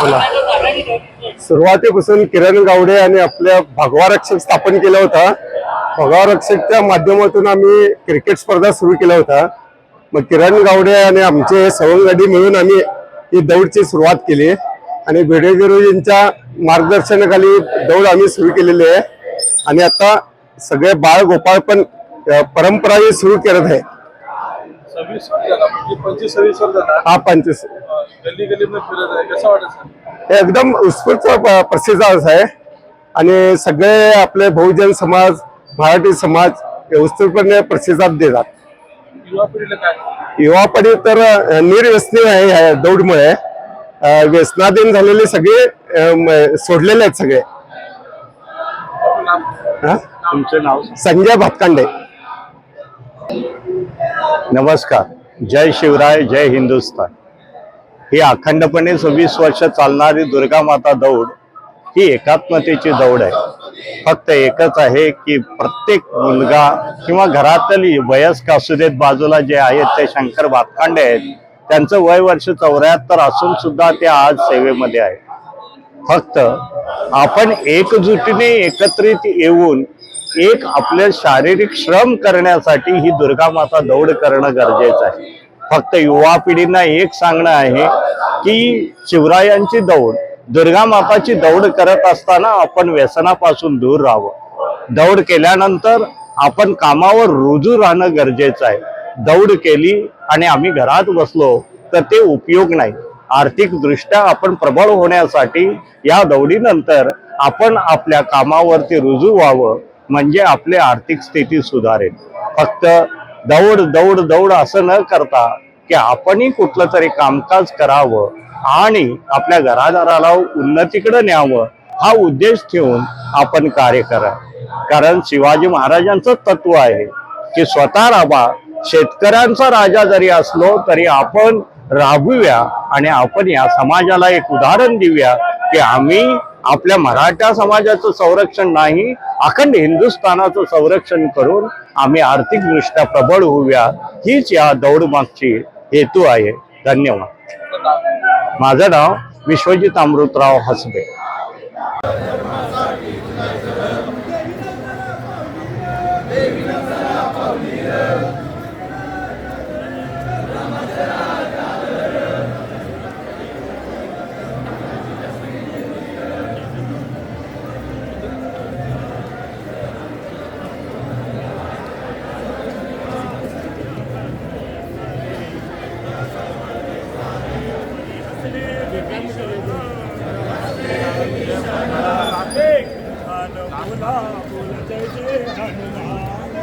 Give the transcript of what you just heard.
बोला सुरुवातीपासून किरण गावडे आणि आपल्या भगवा रक्षक स्थापन केला होता. भगवा रक्षकच्या माध्यमातून आम्ही क्रिकेट स्पर्धा सुरू केला होता मग किरण गावडे आणि आमचे सवंगडी मिळून आम्ही ही दौडची सुरुवात केली. आणि भिडे गुरुजींच्या मार्गदर्शनाखाली दौड आम्ही सुरू केलेली आहे. आणि आता सगळे बाळ गोपाळ पण परंपरा ही सुरू करत आहे. म्हणजे हा पंचवीस. हे एकदम उत्स्फूर्त प्रसिद्ध आहे. आणि सगळे आपले बहुजन समाज मराठी समाज हे उत्स्फूर्तपणे प्रतिसाद देतात. युवा पिढी तर निर्व्यसनी आहे दौडमुळे. व्यसनाधीन झालेले सगळे सोडलेले आहेत सगळे. हा? तुमचं नाव? संजय भातकांडे नमस्कार. जय शिवराय जय हिंदुस्थान ही अखंडपणे सव्वीस वर्ष चालणारी दुर्गा माता दौड ही एकात्मतेची दौड आहे. फक्त एकच आहे की प्रत्येक मुलगा किंवा घरातील वयस्क असू देत बाजूला जे आहेत ते शंकर भातखांडे आहेत. त्यांचं वय वर्ष चौऱ्याहत्तर असून सुद्धा ते आज सेवेमध्ये आहे फक्त आपण एकजुटीने एकत्रित येऊन एक आपले शारीरिक श्रम करण्यासाठी ही दुर्गा माता दौड करणं गरजेचं आहे. फक्त युवा पिढींना एक सांगणं आहे की शिवरायांची दौड दुर्गा माताची दौड करत असताना आपण व्यसनापासून दूर राहावं. दौड केल्यानंतर आपण कामावर रुजू राहणं गरजेचं आहे. दौड केली आणि आम्ही घरात बसलो तर ते उपयोग नाही. आर्थिकदृष्ट्या आपण प्रबळ होण्यासाठी या दौडीनंतर आपण आपल्या कामावरती रुजू व्हावं. म्हणजे आपली आर्थिक स्थिती सुधारेल. फक्त दौड दौड दौड असं न करता की आपणही कुठलं तरी कामकाज करावं आणि आपल्या घरादाराला उन्नतीकडे न्यावं हा उद्देश ठेवून आपण कार्य करा. कारण शिवाजी महाराजांचं तत्व आहे की स्वतः राबा शेतकऱ्यांचा राजा जरी असलो तरी आपण राबूया आणि आपण या समाजाला एक उदाहरण देऊया की आम्ही आपल्या मराठा समाजाचं संरक्षण नाही अखंड हिंदुस्थानाचं संरक्षण करून आम्ही आर्थिकदृष्ट्या प्रबळ होऊया हीच या दौडमागची हेतू आहे. धन्यवाद. माझं नाव विश्वजित अमृतराव हसबे. बोला बोला जय जय हनुमान